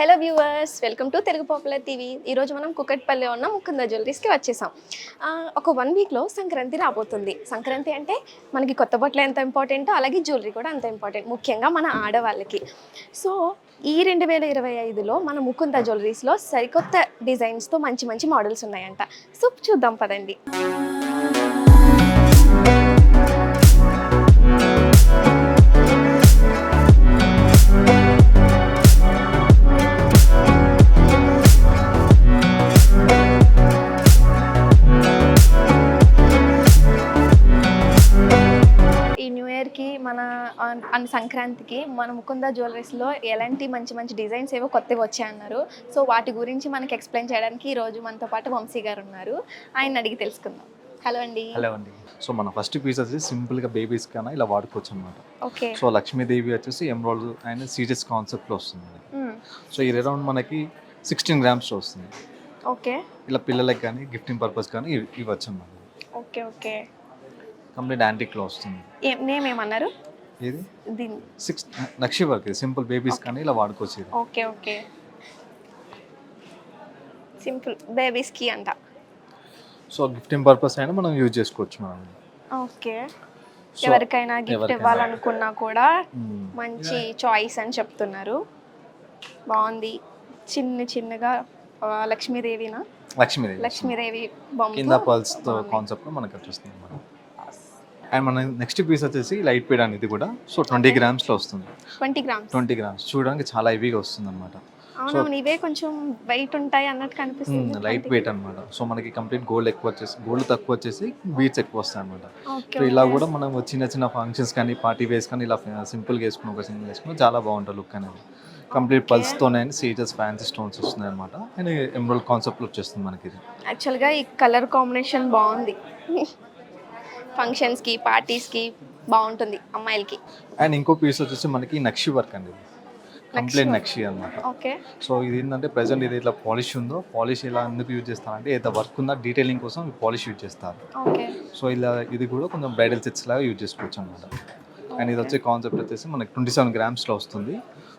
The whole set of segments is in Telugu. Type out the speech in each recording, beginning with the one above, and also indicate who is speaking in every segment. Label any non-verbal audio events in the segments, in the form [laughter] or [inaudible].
Speaker 1: Hello viewers welcome to Telugu popular TV. ఈరోజు మనం కుక్కట్పల్లి ఉన్న ముకుంద జ్యువెలరీస్కి వచ్చేసాం. ఒక వన్ వీక్లో సంక్రాంతి రాబోతుంది. సంక్రాంతి అంటే మనకి కొత్త బట్టలు ఎంత ఇంపార్టెంటో అలాగే జ్యువెలరీ కూడా అంత ఇంపార్టెంట్ ముఖ్యంగా మన ఆడవాళ్ళకి. సో ఈ రెండు వేల ఇరవై ఐదులో మన ముకుంద జ్యువెలరీస్లో సరికొత్త డిజైన్స్తో మంచి మంచి మోడల్స్ ఉన్నాయంట. సో చూద్దాం పదండి. సంక్రాంతికి మన ముకుంద జ్యువెలరీస్లో ఎలాంటి మంచి మంచి డిజైన్స్ ఏవో కొత్తవి వచ్చాయన్నారు. సో వాటి గురించి మనకి ఎక్స్ప్లెయిన్ చేయడానికి ఈ రోజు మనతో పాటు వంశీ గారు ఉన్నారు. ఆయన అడిగి తెలుసుకుందాం. హలో అండి.
Speaker 2: హలో అండి. సో మన ఫస్ట్ పీస్ వచ్చేసి సింపుల్గా బేబీస్ కన్నా ఇలా వాడుకోవచ్చు అనమాట
Speaker 1: ఓకే.
Speaker 2: సో లక్ష్మీదేవి వచ్చేసి ఎమ్రాల్డ్ అండ్ సీరియస్ కాన్సెప్ట్లో వస్తుంది సో ఇది అరౌండ్ మనకి సిక్స్టీన్ గ్రామ్స్లో వస్తుంది.
Speaker 1: ఓకే.
Speaker 2: ఇలా పిల్లలకి కానీ గిఫ్టింగ్ పర్పస్ కానీ ఇవి ఇవ్వచ్చు అనమాట
Speaker 1: ఓకే ఓకే.
Speaker 2: కంప్లీట్ యాంటిక్లో వస్తుంది.
Speaker 1: నేమ్ ఏమన్నారు?
Speaker 2: ఇది
Speaker 1: దీని
Speaker 2: సిక్స్ లక్షి వర్క్ ఇది సింపుల్ బేబీస్ కానీ ఇలా వాడుకోవచ్చు ఇది
Speaker 1: ఓకే ఓకే. సింపుల్ బేబీస్కి అంట.
Speaker 2: సో గిఫ్టింగ్ పర్పస్ అయినా మనం యూజ్ చేసుకోవచ్చు మనం
Speaker 1: ఓకే. ఎవరికైనా గిఫ్ట్. ఇవ్వాలనుకున్నా కూడా. మంచి చాయిస్ అని చెప్తున్నారు. బాగుంది. చిన్న చిన్నగా లక్ష్మీదేవినా?
Speaker 2: లక్ష్మీదేవి.
Speaker 1: లక్ష్మీదేవి
Speaker 2: కింద
Speaker 1: బొమ్మ
Speaker 2: పల్స్తో కాన్సెప్ట్లో మనకి వచ్చేస్తుంది అండ్ మన నెక్స్ట్ పీస్ వచ్చేసి లైట్ పీడ్ అని ఇది కూడా సో ట్వంటీ గ్రామ్స్లో వస్తుంది.
Speaker 1: ట్వంటీ గ్రామ్స్
Speaker 2: ట్వంటీ గ్రామ్స్ చూడడానికి చాలా హెవీగా వస్తుంది అనమాట
Speaker 1: అవునవును ఇవే కొంచెం వెయిట్ ఉంటాయి అన్నట్టు కనిపిస్తుంది.
Speaker 2: లైట్ వెయిట్ అనమాట సో మనకి కంప్లీట్ గోల్డ్ ఎక్కువ వచ్చేసి గోల్డ్ తక్కువ వచ్చేసి బీట్స్ ఎక్కువ వస్తాయి అనమాట సో ఇలా కూడా మనం చిన్న చిన్న ఫంక్షన్స్ కానీ పార్టీ వేస్ కానీ ఇలా సింపుల్గా వేసుకుని ఒక సింగిల్ వేసుకుని చాలా బాగుంటుంది లుక్ అనేది. కంప్లీట్ పల్స్తోనే సీజర్స్ ఫ్యాన్సీ స్టోన్స్ వస్తున్నాయి అనమాట అండ్ ఎమరల్ కాన్సెప్ట్ వచ్చేస్తుంది మనకి ఇది.
Speaker 1: యాక్చువల్గా ఈ కలర్ కాంబినేషన్ బాగుంది. ఫంక్షన్స్కి పార్టీస్కి బాగుంటుంది అమ్మాయిలకి.
Speaker 2: అండ్ ఇంకో పీస్ వచ్చేసి మనకి నక్షి వర్క్ అండి కంప్లీట్ నక్షి అనమాట
Speaker 1: ఓకే.
Speaker 2: సో ఇది ఏంటంటే ప్రజెంట్ ఇది ఇట్లా పాలిష్ ఉందో పాలిష్ ఇలా ఎందుకు యూజ్ చేస్తారంటే ఏదైతే వర్క్ ఉందా డీటెయిలింగ్ కోసం పాలిష్ యూజ్ చేస్తారు.
Speaker 1: ఓకే.
Speaker 2: సో ఇలా ఇది కూడా కొంచెం బ్రైడల్ సెట్స్ లాగా యూజ్ చేసుకోవచ్చు అనమాట అండ్ ఇది వచ్చే కాన్సెప్ట్ వచ్చేసి మనకి ట్వంటీ సెవెన్ గ్రామ్స్లో వస్తుంది.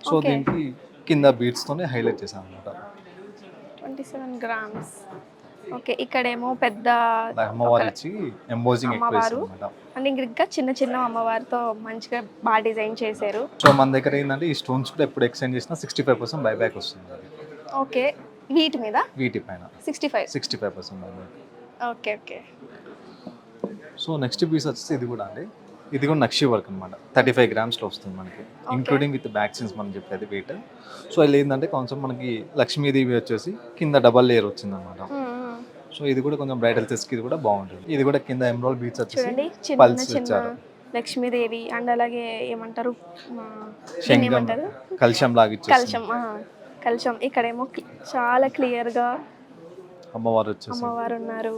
Speaker 2: సో. దీనికి కింద బీట్స్తోనే హైలైట్ చేశాను అనమాట
Speaker 1: ట్వంటీ సెవెన్ గ్రామ్స్ ఓకే ఇక్కడేమో పెద్ద
Speaker 2: అమ్మవారు ఇచ్చి ఎంబోజింగ్
Speaker 1: అమ్మవారు. అండ్ ఇంకా చిన్న చిన్న అమ్మవారితో మంచిగా బాగా డిజైన్ చేశారు.
Speaker 2: సో మన దగ్గర ఏంటంటే ఈ స్టోన్స్ కూడా ఎప్పుడు ఎక్స్చేంజ్ చేసినా సిక్స్టీ ఫైవ్ పర్సెంట్ బైబ్యాక్ వస్తుంది
Speaker 1: ఓకే వీటి మీద?
Speaker 2: వీటి పైన.
Speaker 1: Sixty five
Speaker 2: sixty five percent buyback
Speaker 1: okay okay.
Speaker 2: So next piece వచ్చేసి ఇది కూడా అండి. ఇది కూడా నక్షి వర్క్ అనమాట థర్టీ ఫైవ్ గ్రామ్స్లో వస్తుంది మనకి. ఇంక్లూడింగ్ విత్ బ్యాక్సిన్స్ మనం చెప్పేది వెయిట్ సో ఇది ఏంటంటే కొంచెం మనకి లక్ష్మీదేవి వచ్చేసి కింద డబల్ లేయర్ వచ్చింది అనమాట సో ఇది కూడా కొంచెం బ్రైడల్ సెస్కి ఇది కూడా బాగుంటుంది. ఇది కూడా కింద ఎమరాల్ బీట్స్
Speaker 1: చూడండి
Speaker 2: వచ్చేసి
Speaker 1: చిన్న
Speaker 2: పల్స్
Speaker 1: చిన్న
Speaker 2: ఇచ్చారు
Speaker 1: లక్ష్మీదేవి అండ్ అలాగే ఏమంటారు ఆ, దీన్ని
Speaker 2: శంఖం
Speaker 1: ఏమంటారు
Speaker 2: కలశం లాగా ఇచ్చేసి
Speaker 1: కలశం ఆ, కలశం. ఇక్కడేమో cl- చాలా క్లియర్గా
Speaker 2: అమ్మవారు వచ్చేసి
Speaker 1: అమ్మవారు ఉన్నారు.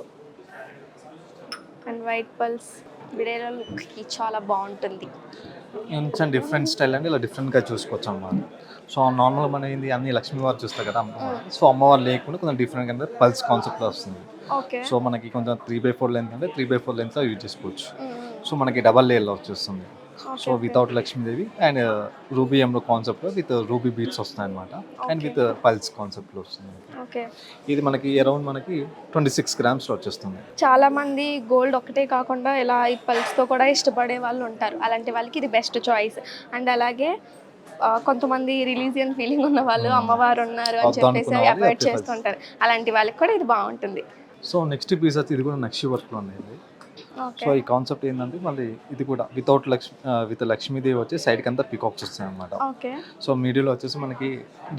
Speaker 1: అండ్ వైట్ పల్స్ విడేల లుక్కి చాలా బాగుంటుంది.
Speaker 2: కొంచెం డిఫరెంట్ స్టైల్ అంటే ఇలా డిఫరెంట్గా చూసుకోవచ్చు అన్నమాట సో నార్మల్ మన ఏంది అన్ని లక్ష్మీవారు చూస్తారు కదా అమ్మవారు సో అమ్మవారు లేకుండా కొంచెం డిఫరెంట్ అంటే పల్స్ కాన్సెప్ట్లో వస్తుంది. సో మనకి కొంచెం త్రీ బై ఫోర్ లెంత్ అంటే త్రీ బై ఫోర్ లెంత్లో యూజ్ చేసుకోవచ్చు. సో మనకి డబల్ లేయర్లో వచ్చేస్తుంది. So without Lakshmidevi and ruby ఎంలో కాన్సెప్ట్లో విత్ రూబీ బీట్స్ వస్తాయి అనమాట అండ్ విత్ పల్స్ కాన్సెప్ట్లో వస్తుంది
Speaker 1: ఓకే
Speaker 2: ఇది మనకి అరౌండ్ మనకి ట్వంటీ సిక్స్ గ్రామ్స్లో వచ్చేస్తుంది.
Speaker 1: చాలా మంది గోల్డ్ ఒకటే కాకుండా ఇలా ఈ పల్స్తో కూడా ఇష్టపడే వాళ్ళు ఉంటారు. అలాంటి వాళ్ళకి ఇది బెస్ట్ చాయిస్ అండ్ అలాగే కొంతమంది రిలీజియన్ ఫీలింగ్ ఉన్న వాళ్ళు అమ్మవారు ఉన్నారు అని చెప్పేసి అవాయిడ్ చేస్తుంటారు. అలాంటి వాళ్ళకి కూడా ఇది బాగుంటుంది.
Speaker 2: సో నెక్స్ట్ పీస్ ఇది కూడా నక్షి వర్క్లో ఉంది
Speaker 1: ఓకే
Speaker 2: సో ఈ కాన్సెప్ట్ ఏంటంటే మళ్ళీ ఇది కూడా వితౌట్ లక్ష్మి విత్ లక్ష్మీదేవి వచ్చి సైడ్కి అంతా పికాక్స్ వస్తాయి అనమాట
Speaker 1: ఓకే
Speaker 2: సో మీడియాలో వచ్చేసి మనకి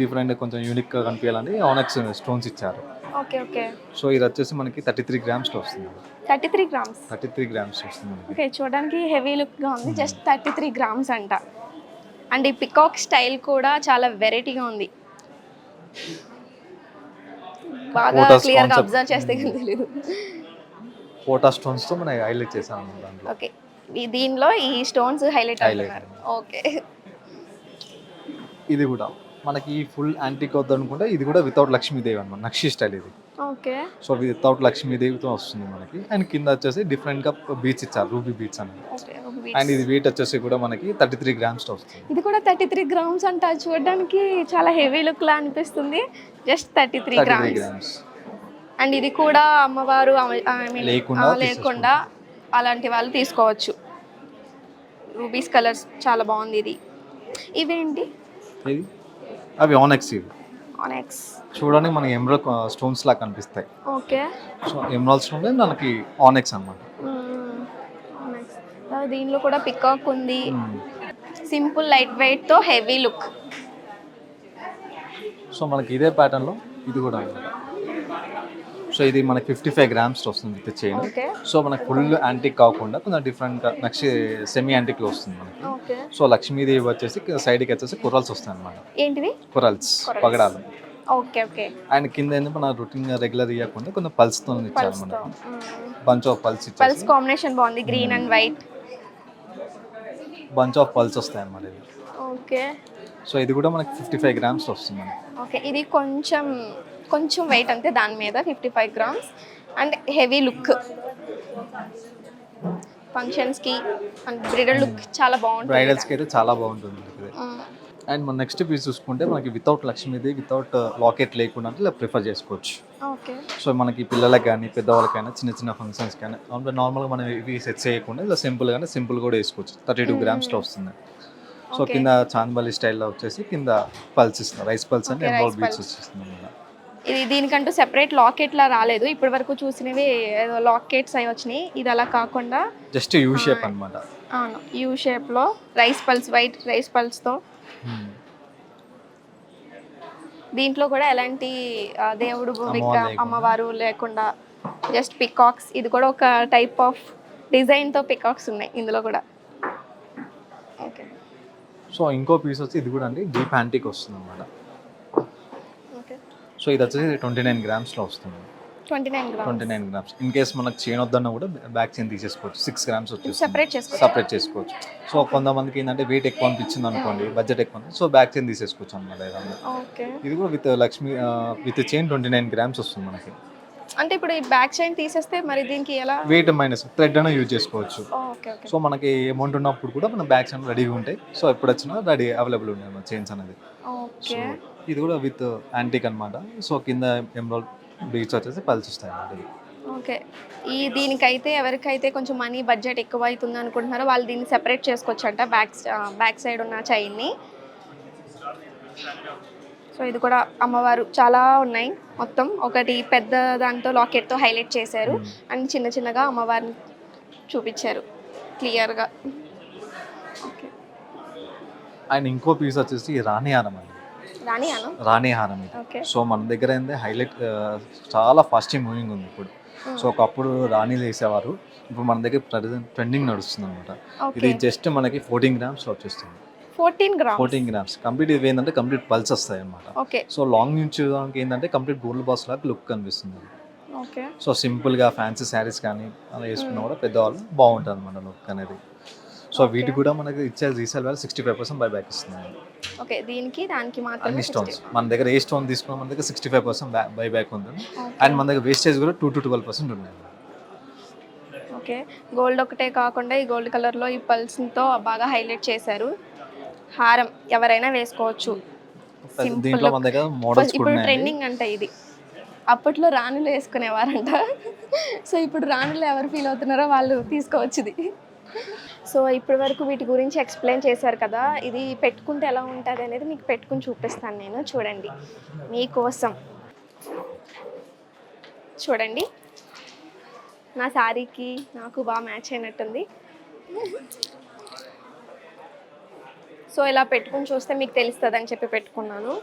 Speaker 2: డిఫరెంట్ కొంచెం యూనిక్గా కనిపించాలని ఆనక్స్ స్టోన్స్ ఇచ్చారు.
Speaker 1: ఓకే ఓకే
Speaker 2: సో ఇది వచ్చేసి మనకి థర్టీ త్రీ గ్రామ్స్లో వస్తుంది.
Speaker 1: Thirty three grams
Speaker 2: thirty three grams వస్తుంది
Speaker 1: ఓకే చూడడానికి హెవీ లుక్గా ఉంది జస్ట్ థర్టీ త్రీ గ్రామ్స్ అంట. అండ్ ఈ పికాక్ స్టైల్ కూడా చాలా వెరైటీగా ఉంది. బాగా క్లియర్గా. అబ్జర్వ్ చేస్తే కానీ తెలియదు
Speaker 2: ఫోటా స్టోన్స్తో మనం హైలైట్ చేసాం అన్నమాట దాంట్లో.
Speaker 1: ఓకే. దీనిలో ఈ స్టోన్స్ హైలైట్. అవుతున్నారు ఓకే.
Speaker 2: ఇది కూడా మనకి ఫుల్ యాంటిక్ వద్దు అనుకుంటే ఇది కూడా వితౌట్ లక్ష్మీదేవి అనమాట నక్షి స్టైల్ ఇది.
Speaker 1: ఓకే.
Speaker 2: సో వితౌట్ లక్ష్మీదేవితో వస్తుంది మనకి. అండ్ కింద వచ్చేసి డిఫరెంట్గా బీచ్ ఇచ్చారు రూబీ బీచ్ అనేది
Speaker 1: ఓకే
Speaker 2: అండ్ ఇది వెయిట్ వచ్చేసి కూడా మనకి థర్టీ త్రీ గ్రామ్స్ వస్తుంది.
Speaker 1: ఇది కూడా థర్టీ త్రీ గ్రామ్స్ అంట. చూడడానికి చాలా హెవీ లుక్ లా అనిపిస్తుంది. Just thirty three grams and ఇది కూడా అమ్మవారు
Speaker 2: లేకుండా
Speaker 1: అలాంటి వాళ్ళు తీసుకోవచ్చు. రూబీస్ కలర్స్ చాలా బాగుంది ఇది. ఇవేంటి
Speaker 2: అవి ఆనెక్స్ ఇవి.
Speaker 1: ఆనెక్స్
Speaker 2: చూడడానికి మనకి ఎమరాల్ స్టోన్స్ లాగా కనిపిస్తాయి.
Speaker 1: ఓకే.
Speaker 2: సో ఎమరాల్ స్టోన్ మనకి ఆనెక్స్
Speaker 1: ఆనెక్స్ దీనిలో కూడా పికాక్ ఉంది. సింపుల్ లైట్ వెయిట్తో హెవీ లుక్.
Speaker 2: సో మనకి ఇదే ప్యాటర్న్లో ఇది కూడా ఉంది సో ఇది మనకి ఫిఫ్టీ ఫైవ్ గ్రామ్స్ వస్తుంది విత్ చైన్ సో మనకి ఫుల్ యాంటిక్ కాకుండా కొంచెం డిఫరెంట్ నెక్స్ట్ సెమీ యాంటిక్లో వస్తుంది మనకి. సో లక్ష్మీదేవి వచ్చేసి సైడ్కి వచ్చేసి కుర్రల్స్ వస్తాయి అనమాట
Speaker 1: ఏంటివి
Speaker 2: కురల్స్ పగడాలు.
Speaker 1: ఓకే ఓకే
Speaker 2: అండ్ కింద ఏంటంటే మన రొటీన్ రెగ్యులర్ ఇవ్వకుండా కొంచెం పల్స్తో ఇచ్చారు మనకి. Bunch of pearls
Speaker 1: pearls combination బాగుంది green and white
Speaker 2: bunch of pearls వస్తాయి అన్నమాట ఇది
Speaker 1: ఓకే
Speaker 2: సో ఇది కూడా మనకి ఫిఫ్టీ ఫైవ్ గ్రామ్స్ వస్తుంది
Speaker 1: ఓకే ఇది కొంచెం కొంచెం వెయిట్ అంతే దాని మీద fifty five grams and heavy look ఫంక్షన్స్కి అండ్ బ్రిడల్ లుక్ చాలా బాగుంటుంది.
Speaker 2: బ్రైడల్స్కి అయితే చాలా బాగుంటుంది. అండ్ మన నెక్స్ట్ పీస్ చూసుకుంటే మనకి వితౌట్ లక్ష్మీదేవి వితౌట్ లాకెట్ లేకుండా అంటే ఇలా ప్రిఫర్ చేసుకోవచ్చు.
Speaker 1: ఓకే
Speaker 2: సో మనకి పిల్లలకి కానీ పెద్దవాళ్ళకైనా చిన్న చిన్న ఫంక్షన్స్ కానీ నార్మల్గా మనం ఇవి సెట్ చేయకుండా ఇలా సింపుల్ గానే సింపుల్ కూడా వేసుకోవచ్చు. థర్టీ టూ గ్రామ్స్లో వస్తుంది సో. కింద చాందబలి స్టైల్లో వచ్చేసి కింద పల్స్ రైస్ పల్స్ అంటే బీట్స్
Speaker 1: pulse.
Speaker 2: వచ్చేస్తుంది అన్నమాట
Speaker 1: ఇది దీనికంటూ సెపరేట్ లాకెట్ లా రాలేదు. ఇప్పటి వరకు చూసినవి ఏదో లాకెట్స్ అవి వచ్చినాయి. ఇది అలా కాకుండా
Speaker 2: జస్ట్ యూ షేప్ అనమాట
Speaker 1: అవును. యూ షేప్లో రైస్ పల్స్ వైట్ రైస్ పల్స్తో దీంట్లో కూడా ఎలాంటి దేవుడు విగ్రహం
Speaker 2: లేకుండా.
Speaker 1: అమ్మవారు లేకుండా జస్ట్ పికాక్స్ ఇది కూడా ఒక టైప్ ఆఫ్ డిజైన్తో పికాక్స్ ఉన్నాయి ఇందులో కూడా. ఓకే
Speaker 2: సో ఇంకో పీస్ వచ్చి ఇది కూడా అండి. డీప్ యాంటిక్ వస్తుంది అనమాట
Speaker 1: ఓకే
Speaker 2: సో ఇది వచ్చేసి ట్వంటీ నైన్ గ్రామ్స్లో వస్తుంది.
Speaker 1: Twenty nine grams.
Speaker 2: Twenty nine grams. In case మనకు చైన్ వద్దన్నా కూడా బ్యాక్ చైన్ తీసేసుకోవచ్చు సిక్స్ గ్రామ్స్ వచ్చేసి
Speaker 1: సెపరేట్ చేసుకోవచ్చు.
Speaker 2: సపరేట్ చేసుకోవచ్చు. సో కొంతమందికి ఏంటంటే వెయిట్ ఎక్కువ అనిపించింది అనుకోండి బడ్జెట్ ఎక్కువ సో బ్యాక్ చైన్ తీసేసుకోవచ్చు అనమాట ఇది కూడా with Lakshmi with chain twenty nine grams వస్తుంది మనకి.
Speaker 1: అంటే ఇప్పుడు ఈ బ్యాక్ చైన్ తీసేస్తే మరి దీనికి ఎలా?
Speaker 2: వెయిట్ మైనస్ థ్రెడ్ అయినా యూజ్ చేసుకోవచ్చు. సో మనకి అమౌంట్ ఉన్నప్పుడు కూడా మన బ్యాక్ చైన్ రెడీగా ఉంటాయి. సో ఎప్పుడు వచ్చినా రెడీ అవైలబుల్ ఉన్నాయి మన చైన్స్ అనేది. ఇది కూడా విత్ యాంటిక్ అన్నమాట. సో కింద ఎమరాల్ బీచ్ వచ్చేసి పల్స్ వస్తాయి అన్నమాట
Speaker 1: ఓకే ఈ దీనికైతే ఎవరికైతే కొంచెం మనీ బడ్జెట్ ఎక్కువ అవుతుంది అనుకుంటున్నారో వాళ్ళు దీన్ని సెపరేట్ చేసుకోవచ్చు అంట బ్యాక్ బ్యాక్ సైడ్ ఉన్న చైన్ని సో ఇది కూడా అమ్మవారు చాలా ఉన్నాయి. మొత్తం ఒకటి పెద్ద దాంతో లాకెట్తో హైలైట్ చేశారు. అండ్ చిన్న చిన్నగా అమ్మవారిని చూపించారు. క్లియర్గా. ఓకే.
Speaker 2: అండ్ ఇంకో పీస్ వచ్చేసి రాణి హారం అండి.
Speaker 1: రాణి
Speaker 2: రాణి హారం ఇది. సో మన దగ్గర ఏంది హైలైట్ చాలా ఫాస్ట్ మూవింగ్ ఉంది ఇప్పుడు. సో ఒకప్పుడు రాణీలు వేసేవారు ఇప్పుడు మన దగ్గర ప్రజెంట్ ట్రెండింగ్ నడుస్తుంది అనమాట ఇది జస్ట్ మనకి ఫోర్టీన్ గ్రామ్స్ వచ్చేస్తుంది.
Speaker 1: Fourteen gram
Speaker 2: fourteen grams. Complete ఇది ఏంటంటే కంప్లీట్ పల్స్ వస్తాయి అనమాట
Speaker 1: ఓకే.
Speaker 2: సో లాంగ్ నుంచి చూడడానికి ఏంటంటే కంప్లీట్ గోల్డ్ బాక్స్ లాగా లుక్ కనిపిస్తుంది.
Speaker 1: ఓకే.
Speaker 2: సో సింపుల్గా ఫ్యాన్సీ శారీస్ కానీ అలా వేసుకున్నా కూడా పెద్దవాళ్ళు బాగుంటుంది అనమాట లుక్ అనేది. సో వీటికి కూడా మనకి ఇచ్చే resale value sixty five percent buy back ఇస్తుంది
Speaker 1: ఓకే. దీనికి దానికి మాత్రమే
Speaker 2: అన్ని స్టోన్స్. మన దగ్గర ఏ స్టోన్ తీసుకున్నా మన దగ్గర sixty five percent buy back ఉంది. అండ్ మన దగ్గర వేస్టేజ్ కూడా టూ టు ట్వెల్వ్ పర్సెంట్ ఉన్నాయి.
Speaker 1: ఓకే. గోల్డ్ ఒకటే కాకుండా ఈ గోల్డ్ కలర్లో ఈ పల్స్తో బాగా హైలైట్ చేశారు. హారం ఎవరైనా వేసుకోవచ్చు. Simple
Speaker 2: దీంట్లో మన
Speaker 1: look.
Speaker 2: దగ్గర మోడల్స్ కూడా
Speaker 1: ఇప్పుడు ట్రెండింగ్ అంట ఇది. అప్పట్లో రాణులు వేసుకునేవారంట. [laughs] సో ఇప్పుడు రాణులు ఎవరు ఫీల్ అవుతున్నారో వాళ్ళు తీసుకోవచ్చు ఇది. సో ఇప్పటి వరకు వీటి గురించి ఎక్స్ప్లెయిన్ చేశారు కదా. ఇది పెట్టుకుంటే ఎలా ఉంటుంది అనేది మీకు పెట్టుకుని చూపిస్తాను నేను. చూడండి. మీకోసం. చూడండి. నా శారీకి నాకు బాగా మ్యాచ్ అయినట్టుంది. సో ఇలా పెట్టుకుని చూస్తే మీకు తెలుస్తుంది అని చెప్పి పెట్టుకున్నాను.